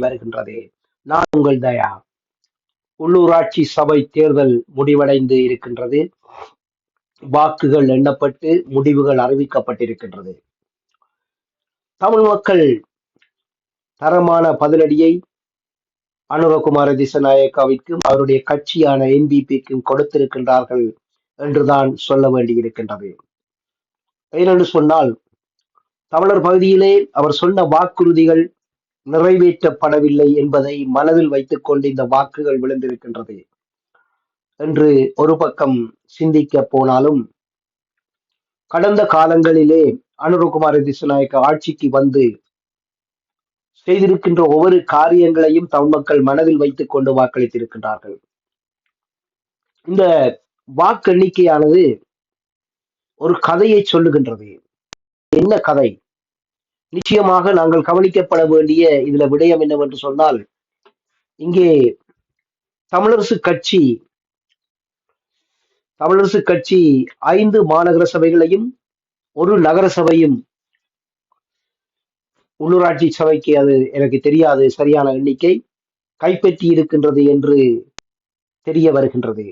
வருகின்றது. நான் உங்கள் தயா. உள்ளூராட்சி சபை தேர்தல் முடிவடைந்து இருக்கின்றது. வாக்குகள் எண்ணப்பட்டு முடிவுகள் அறிவிக்கப்பட்டிருக்கின்றது. தமிழ் மக்கள் தரமான பதிலடியை அனுரகுமார திசநாயக்காவிற்கும் அவருடைய கட்சியான என்பிபிக்கும் கொடுத்திருக்கின்றார்கள் என்றுதான் சொல்ல வேண்டியிருக்கின்றது. ஏனென்று சொன்னால் தமிழர் பகுதியிலே அவர் சொன்ன வாக்குறுதிகள் நிறைவேற்றப்படவில்லை என்பதை மனதில் வைத்துக் கொண்டு இந்த வாக்குகள் விழுந்திருக்கின்றது. என்று ஒரு பக்கம் சிந்திக்க போனாலும் கடந்த காலங்களிலே அனுரகுமார திசுநாயக்க ஆட்சிக்கு வந்து செய்திருக்கின்ற ஒவ்வொரு காரியங்களையும் தமிழ் மக்கள் மனதில் வைத்துக் கொண்டு வாக்களித்திருக்கின்றார்கள். இந்த வாக்கு எண்ணிக்கையானது ஒரு கதையை சொல்லுகின்றது. என்ன கதை? நிச்சயமாக நாங்கள் கவனிக்கப்பட வேண்டிய இதுல விடயம் என்னவென்று சொன்னால் இங்கே தமிழரசு கட்சி தமிழரசு கட்சி ஐந்து மாநகர சபைகளையும் ஒரு நகர சபையும் உள்ளூராட்சி சபைக்கு அது எனக்கு தெரியாது சரியான எண்ணிக்கை கைப்பற்றி இருக்கின்றது என்று தெரிய வருகின்றது.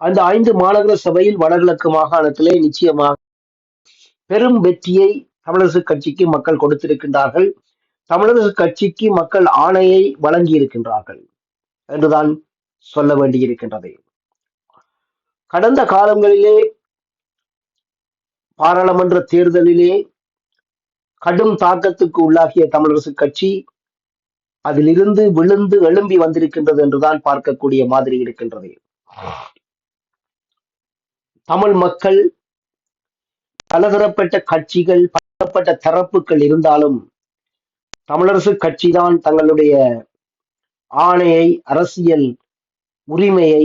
அந்த ஐந்து மாநகர சபையில் வடகிழக்கு மாகாணத்திலே நிச்சயமாக பெரும் வெற்றியை தமிழரசு கட்சிக்கு மக்கள் கொடுத்திருக்கின்றார்கள். தமிழரசு கட்சிக்கு மக்கள் ஆணையை வழங்கி இருக்கின்றார்கள் என்றுதான் சொல்ல வேண்டியிருக்கின்றது. கடந்த காலங்களிலே பாராளுமன்ற தேர்தலிலே கடும் தாக்கத்துக்கு உள்ளாகிய தமிழரசு கட்சி அதிலிருந்து விழுந்து எழும்பி வந்திருக்கின்றது என்றுதான் பார்க்கக்கூடிய மாதிரி இருக்கின்றது. தமிழ் மக்கள் பலதரப்பட்ட கட்சிகள் பலதரப்பட்ட தரப்புகள் இருந்தாலும் தமிழரசு கட்சிதான் தங்களுடைய ஆணையை அரசியல் உரிமையை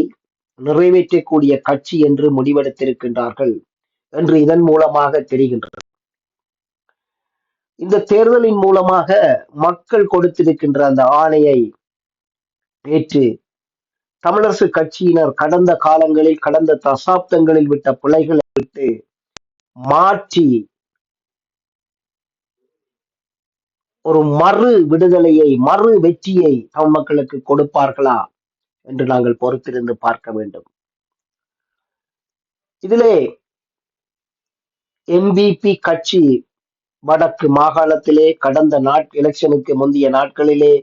நிறைவேற்றக்கூடிய கட்சி என்று முடிவெடுத்திருக்கின்றார்கள் என்று இதன் மூலமாக தெரிகின்றது. இந்த தேர்தலின் மூலமாக மக்கள் கொடுத்திருக்கின்ற அந்த ஆணையை ஏற்று தமிழரசு கட்சியினர் கடந்த காலங்களில் கடந்த தசாப்தங்களில் விட்ட பிழைகளை விட்டு மாற்றி ஒரு மறு விடுதலையை மறு வெற்றியை தமிழ் மக்களுக்கு கொடுப்பார்களா என்று நாங்கள் பொறுத்திருந்து பார்க்க வேண்டும். இதிலே என்பிபி கட்சி வடக்கு மாகாணத்திலே கடந்த நாட் எலெக்ஷனுக்கு முந்தைய நாட்களிலே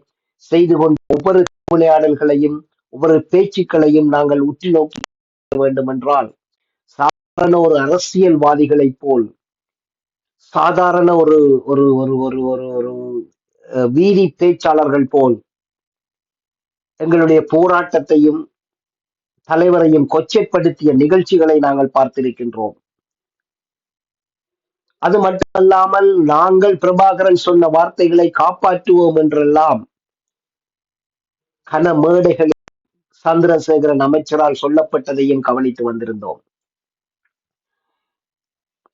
செய்து கொண்ட ஒவ்வொரு விளையாடல்களையும் ஒவ்வொரு பேச்சுக்களையும் நாங்கள் உற்று நோக்கி வேண்டும் என்றால் சாதாரண ஒரு அரசியல்வாதிகளைப் போல் சாதாரண ஒரு ஒரு ஒரு ஒரு ஒரு ஒரு வீதி பேச்சாளர்கள் போல் எங்களுடைய போராட்டத்தையும் தலைவரையும் கொச்சைப்படுத்திய நிகழ்ச்சிகளை நாங்கள் பார்த்திருக்கின்றோம். அது மட்டுமல்லாமல் நாங்கள் பிரபாகரன் சொன்ன வார்த்தைகளை காப்பாற்றுவோம் என்றெல்லாம் கன மேடைகளில் சந்திரசேகரன் அமைச்சரால் சொல்லப்பட்டதையும் கவனித்து வந்திருந்தோம்.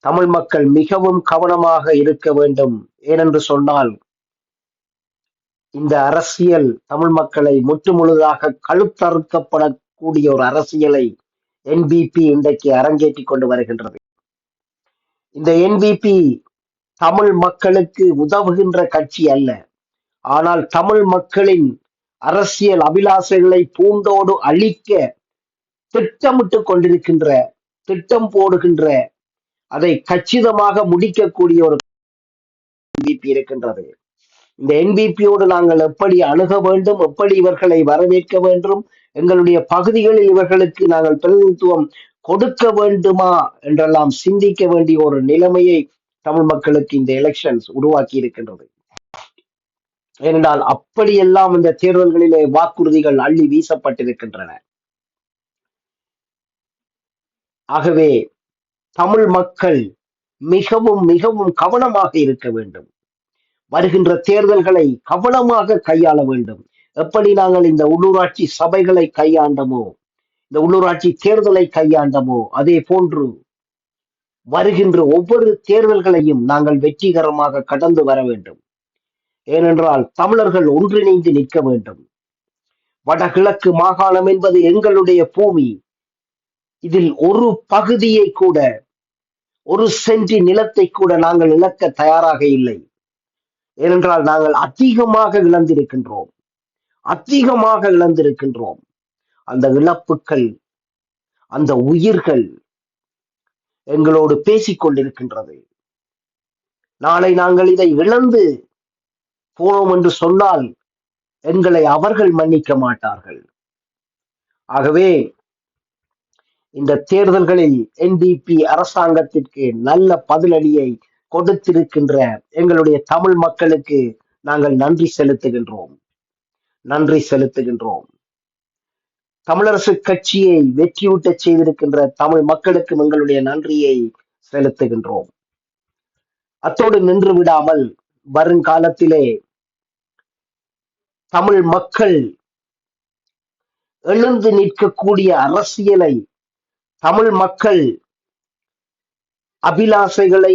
தமிழ் மக்கள் மிகவும் கவனமாக இருக்க வேண்டும். ஏனென்று சொன்னால் இந்த அரசியல் தமிழ் மக்களை முற்று முழுதாக கழுத்தறுக்கப்படக்கூடிய ஒரு அரசியலை என்பிபி இன்றைக்கு அரங்கேற்றி கொண்டு வருகின்றது. இந்த என்பிபி தமிழ் மக்களுக்கு உதவுகின்ற கட்சி அல்ல. ஆனால் தமிழ் மக்களின் அரசியல் அபிலாசைகளை பூண்டோடு அழிக்க திட்டமிட்டு கொண்டிருக்கின்ற திட்டம் போடுகின்ற அதை கச்சிதமாக முடிக்கக்கூடிய ஒரு என்பிபி இருக்கின்றது. இந்த என்பிபியோடு நாங்கள் எப்படி அணுக வேண்டும் எப்படி இவர்களை வரவேற்க வேண்டும் எங்களுடைய பகுதிகளில் இவர்களுக்கு நாங்கள் பிரதிநிதித்துவம் கொடுக்க வேண்டுமா என்றெல்லாம் சிந்திக்க வேண்டிய ஒரு நிலைமையை தமிழ் மக்களுக்கு இந்த எலெக்ஷன்ஸ் உருவாக்கி இருக்கின்றது. ஏனென்றால் அப்படியெல்லாம் இந்த தேர்தல்களிலே வாக்குறுதிகள் அள்ளி வீசப்பட்டிருக்கின்றன. ஆகவே தமிழ் மக்கள் மிகவும் மிகவும் கவனமாக இருக்க வேண்டும். வருகின்ற தேர்தல்களை கவனமாக கையாள வேண்டும். எப்படி நாங்கள் இந்த உள்ளூராட்சி சபைகளை கையாண்டமோ இந்த உள்ளூராட்சி தேர்தலை கையாண்டமோ அதே போன்று வருகின்ற ஒவ்வொரு தேர்தல்களையும் நாங்கள் வெற்றிகரமாக கடந்து வர வேண்டும். ஏனென்றால் தமிழர்கள் ஒன்றிணைந்து நிற்க வேண்டும். வடகிழக்கு மாகாணம் என்பது எங்களுடைய பூமி. இதில் ஒரு பகுதியை கூட ஒரு சென்டி நிலத்தை கூட நாங்கள் இழக்க தயாராக இல்லை. ஏனென்றால் நாங்கள் அதிகமாக இழந்திருக்கின்றோம். அதிகமாக இழந்திருக்கின்றோம். அந்த இழப்புகள் அந்த உயிர்கள் எங்களோடு பேசிக் கொண்டிருக்கின்றது. நாளை நாங்கள் இதை இழந்து போனோம் என்று சொன்னால் எங்களை அவர்கள் மன்னிக்க மாட்டார்கள். ஆகவே இந்த தேர்தல்களில் என்டிபி அரசாங்கத்திற்கு நல்ல பதிலடியை கொடுத்திருக்கின்ற எங்களுடைய தமிழ் மக்களுக்கு நாங்கள் நன்றி செலுத்துகின்றோம். நன்றி செலுத்துகின்றோம். தமிழரசு கட்சியை வெற்றியூட்ட செய்திருக்கின்ற தமிழ் மக்களுக்கும் எங்களுடைய நன்றியை செலுத்துகின்றோம். அத்தோடு நின்று விடாமல் வருங்காலத்திலே தமிழ் மக்கள் எழுந்து நிற்கக்கூடிய அரசியலை தமிழ் மக்கள் அபிலாசைகளை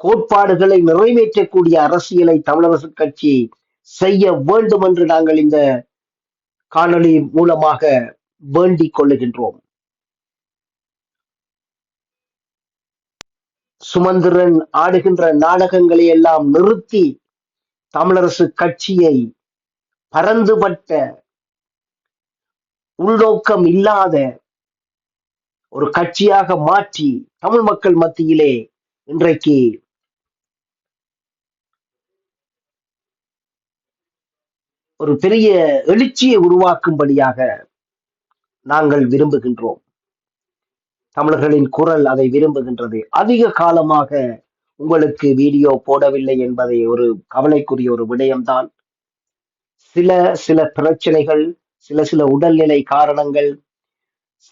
கோட்பாடுகளை நிறைவேற்றக்கூடிய அரசியலை தமிழரசு கட்சி செய்ய வேண்டும் என்று நாங்கள் இந்த காணொளி மூலமாக வேண்டிக் கொள்ளுகின்றோம். சுமந்திரன் ஆடுகின்ற நாடகங்களை எல்லாம் நிறுத்தி தமிழரசு கட்சியை பரந்துபட்ட உள்நோக்கம் இல்லாத ஒரு கட்சியாக மாற்றி தமிழ் மக்கள் மத்தியிலே இன்றைக்கு ஒரு பெரிய எழுச்சியை உருவாக்கும்படியாக நாங்கள் விரும்புகின்றோம். தமிழர்களின் குரல் அதை விரும்புகின்றது. அதிக காலமாக உங்களுக்கு வீடியோ போடவில்லை என்பதை ஒரு கவலைக்குரிய ஒரு விடயம்தான். சில சில பிரச்சனைகள் சில சில உடல்நிலை காரணங்கள்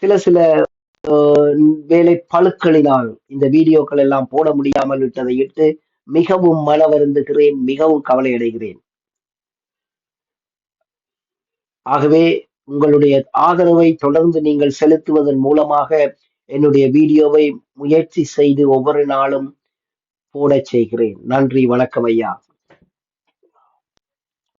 சில சில வேலை பழுக்களினால் இந்த வீடியோக்கள் எல்லாம் போட முடியாமல் விட்டதை இட்டு மிகவும் மன வருந்துகிறேன் மிகவும் கவலை அடைகிறேன் ஆகவே உங்களுடைய ஆதரவை தொடர்ந்து நீங்கள் செலுத்துவதன் மூலமாக என்னுடைய வீடியோவை முயற்சி செய்து ஒவ்வொரு நாளும் போடச் செய்கிறேன். நன்றி வணக்கம் ஐயா.